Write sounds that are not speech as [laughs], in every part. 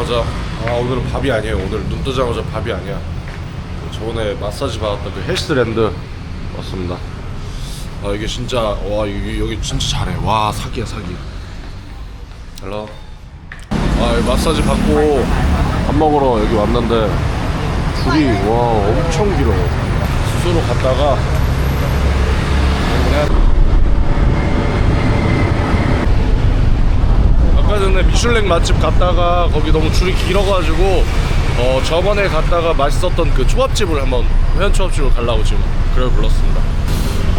뜨자마자. 아 오늘은 밥이 아니에요 오늘. 눈 뜨자마자 밥이 아니야. 저번에 마사지 받았던 그 헬스랜드 왔습니다. 아 이게 진짜 와 여기, 여기 진짜 잘해. 와 사기야 사기. 헬로. 아 마사지 받고 밥 먹으러 여기 왔는데 줄이 와 엄청 길어. 수소로 갔다가 그냥 아까 전에 미슐랭 맛집 갔다가 거기 너무 줄이 길어가지고 어 저번에 갔다가 맛있었던 그 초밥집을 한번 회원 초밥집을 가려고 지금 그래 불렀습니다.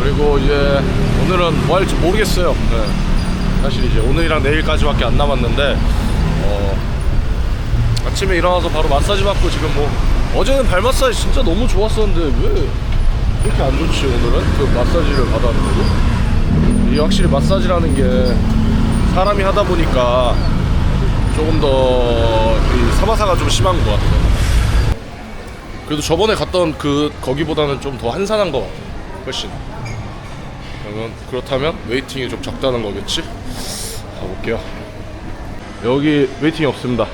그리고 이제 오늘은 뭐 할지 모르겠어요. 네. 사실 이제 오늘이랑 내일까지밖에 안 남았는데 어 아침에 일어나서 바로 마사지 받고 지금 뭐 어제는 발 마사지 진짜 너무 좋았었는데 왜 이렇게 안 좋지 오늘은 그 마사지를 받았는데도 이게 확실히 마사지라는 게 사람이 하다 보니까 조금 더이 사마사가 좀 심한 것 같아요. 그래도 저번에 갔던 그 거기보다는 좀 더 한산한 것 같아요. 훨씬. 그러면 그렇다면 웨이팅이 좀 적다는 거겠지? 가볼게요. 여기 웨이팅이 없습니다.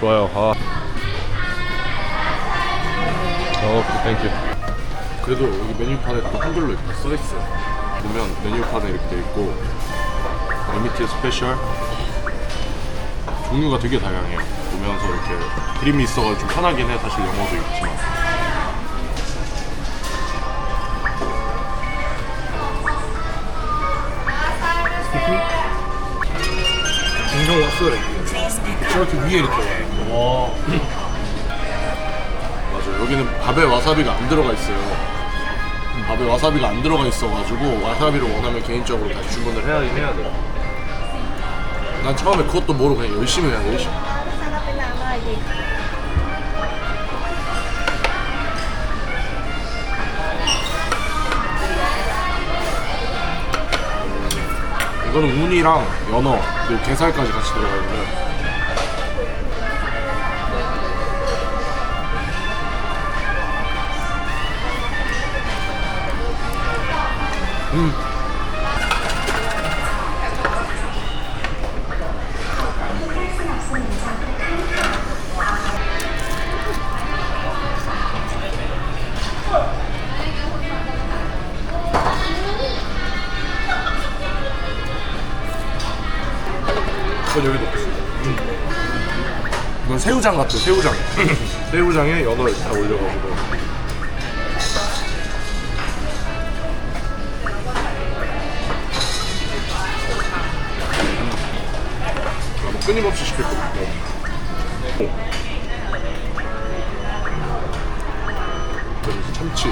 좋아요. 아. 오케이, 땡큐. 그래도 여기 메뉴판에 또 한글로 이렇게 써있어요. 보면 메뉴판에 이렇게 돼 있고 리미티드 스페셜. 종류가 되게 다양해요. 보면서 이렇게 그림이 있어가지고 좀 편하긴 해. 사실 영어도 있지만. 공정 왔어 이렇게 저렇게 위에 이렇게. 와. 맞아 여기는 밥에 와사비가 안 들어가 있어요. 밥에 와사비가 안 들어가 있어가지고 와사비를 원하면 개인적으로 다시 주문을 해야 해야 돼요 난 처음에 그것도 모르고 그냥 열심히 돼 열심히? 이거는 우니랑 연어 그리고 게살까지 같이 들어가 있는데 음. 이건 여기 넣겠어. 이건 새우장 같아, 새우장. [laughs] 새우장에 연어를 다 올려가지고. 아, 뭐 끊임없이 시킬 거 같고. 참치.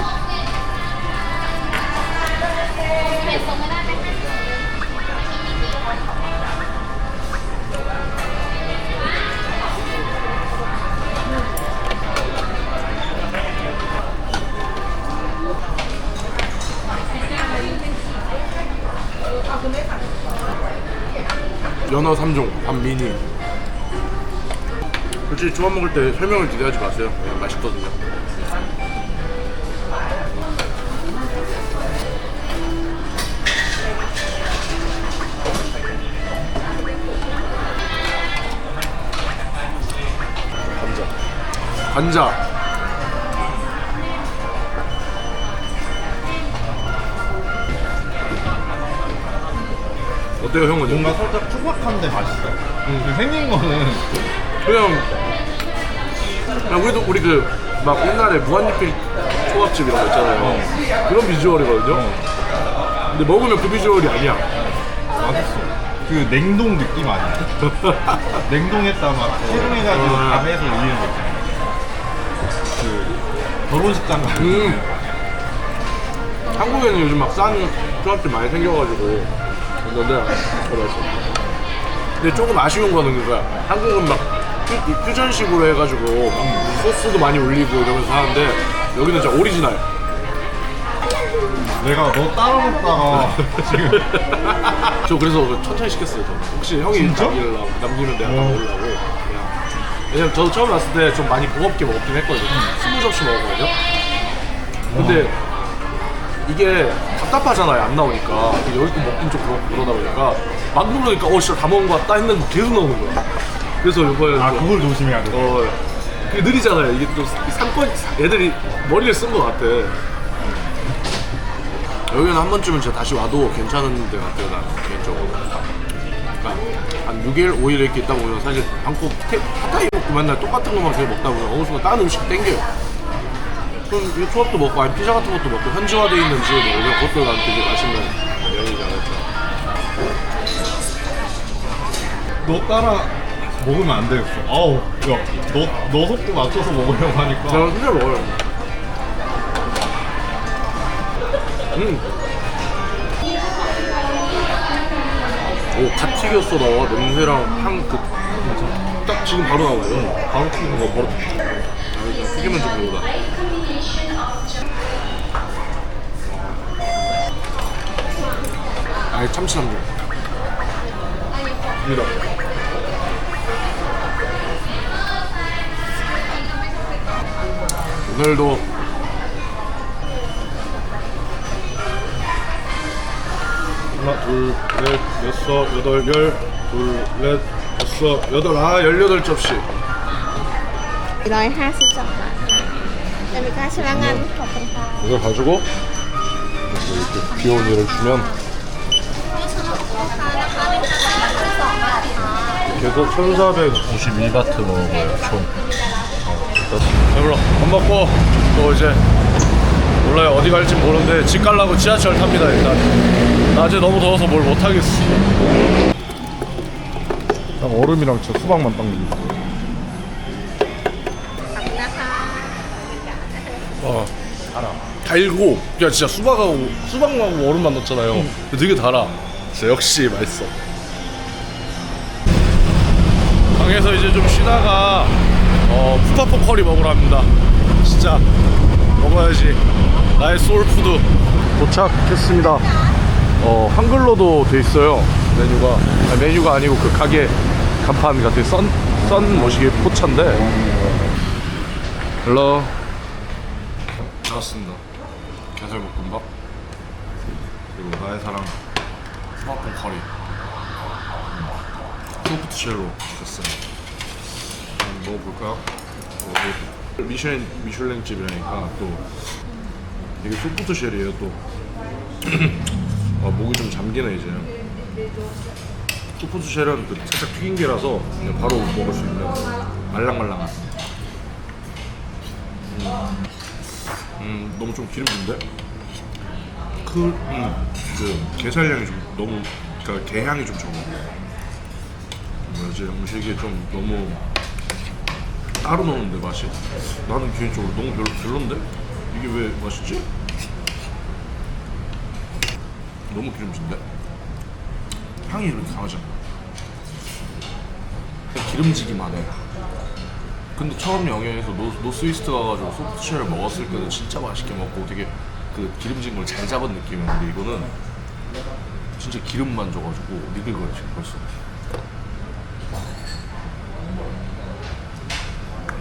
연어 3종, 반 미니. 솔직히 초밥 먹을 때 설명을 기대하지 마세요. 그냥 맛있거든요. 감자. 관자. 어때요, 형은? 뭔가 살짝 투박한데 맛있어 그 생긴 거는 [laughs] 그냥 그냥 우리도 우리 그 막 옛날에 무한리필 초밥집 이런 거 있잖아요. 그런 비주얼이거든요. 근데 먹으면 그 비주얼이 아니야. 맛있어 그 냉동 느낌 아니야? [laughs] 냉동했다 막 해동해가지고 아. 밤에서 올리는 거 있잖아 그 결혼식장 같은 음. 한국에는 요즘 막 싼 초밥집 많이 생겨가지고 맛있어. 근데 조금 아쉬운 거는 그거야. 한국은 막 퓨- 이 퓨전식으로 해가지고 막 소스도 많이 올리고 이러면서 하는데 여기는 진짜 오리지널. 내가 너 따라 먹다가 지금 [laughs] 저 그래서 그 천천히 시켰어요. 저. 혹시 형이 진짜? 남기려고 남기면 내가 다 어. 먹으려고. 그냥. 왜냐면 저도 처음 왔을 때 좀 많이 무겁게 먹긴 했거든요. 스무 접시 먹었거든요. 근데 이게 답답하잖아요. 안 나오니까. 여기 또 먹긴 좀 그렇고 그러다 보니까 막 누르니까 어 진짜 다 먹은 것 같다 했는데 계속 나오는 거야. 그래서 이번에 아 그걸 조심해야 돼. 어, 그게 느리잖아요. 이게 또 상권 애들이 머리를 쓴 것 같아. 여기는 한 번쯤은 진짜 다시 와도 괜찮은 데 같아요, 난 개인적으로. 그러니까 한 6일, 5일 이렇게 있다 보면 사실 방콕 태- 팟타이 먹고 맨날 똑같은 것만 계속 먹다 보면 어느 순간 다른 음식 땡겨요. 그럼 이 초밥도 먹고 아니 피자 같은 것도 먹고 현지화돼 있는 집을 먹으면 그것도 난 되게 맛있는 여행이지 않을까. 너 따라 먹으면 안 되겠어. 아우, 야, 너, 너 속도 맞춰서 먹으려고 하니까. 제가 진짜 먹어요. 음. 오, 갓 튀겼어, 너. 냄새랑 향, 그, 딱 지금 바로 나오네. 바로 튀긴 거, 바로. 아, 튀기면 좀 배우다. 아니 참치 삼겹 밀어 오늘도 하나 둘넷 여섯 여덟 열둘넷 여섯 여덟. 아 열여덟 접시. 150정만 그러니까 음. 이걸 가지고 이렇게 귀여운 일을 주면 그래서 1452바트 먹어요 총. 배불러 밥 먹고 또 이제 몰라요. 어디 갈지 모르는데 집 갈라고 지하철 탑니다 일단. 낮에 너무 더워서 뭘 못하겠어. 딱 얼음이랑 저 수박만 당기고 와 어. 달아. 달고 야 진짜 수박하고 수박하고 얼음만 넣잖아요. 근데 되게 달아. 진짜 역시 맛있어. 방에서 이제 좀 쉬다가 어, 푸파포 커리 먹으러 합니다. 진짜 먹어야지. 나의 소울푸드 도착했습니다. 어, 한글로도 돼 있어요. 메뉴가 아니, 메뉴가 아니고 그 가게 간판 같은 썬, 썬 뭐시기 포차인데. 헬로. 나왔습니다. 게살볶음밥 그리고 나의 사랑 수박봉 커리 음, 소프트 쉘로 됐어요. 한번 먹어볼까요? 어, 이게 미슐랭 미슐랭 집이라니까 또 이게 소프트 쉘이에요 또. [clears throat] 아, 목이 좀 잠기네 이제. 소프트 쉘은 그 살짝 튀긴 게라서 그냥 바로 먹을 수 있는 말랑말랑한. 음 너무 좀 기름진데? 그, 음, 그 게살량이 좀 너무 그러니까 게향이 좀 적어. 뭐지 음식이 좀 너무 따로 넣는데 맛이? 나는 개인적으로 너무 별로 별론데? 이게 왜 맛있지? 너무 기름진데? 향이 이렇게 강하지 그냥 기름지기만 해. 근데 처음 영양에서 노, 노스이스트 가가지고 소프트쉘을 먹었을 때는 진짜 맛있게 먹고 되게 그 기름진 걸 잘 잡은 느낌이었는데 이거는 진짜 기름만 줘가지고 니글거려 지금 벌써.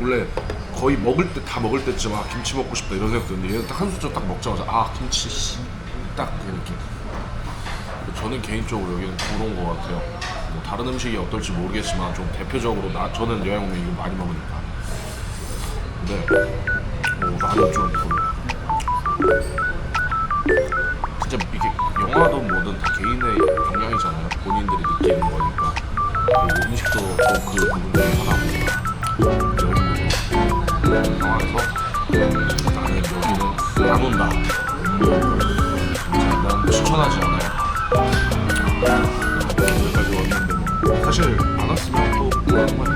원래 거의 먹을 때 다 먹을 때쯤 아 김치 먹고 싶다 이런 생각 드는데 얘는 딱한 숫자 딱 먹자마자 아 김치 씨. 딱그 느낌. 저는 개인적으로 여기는 부러운 것 같아요. 뭐 다른 음식이 어떨지 모르겠지만 좀 대표적으로 나 저는 여행 오면 이거 많이 먹으니까. 근데 어, 나는 좀 부러워 진짜 이게 영화도 뭐든 다 개인의 역량이잖아요. 본인들이 느끼는 거니까. 그리고 음식도 또그 부분 중에 하나고. 여행도 상황에서 나는 여기는 안 온다. 진짜 난 추천하지 않아요. 여기까지 왔는데 뭐 사실 안 왔으면 또 정말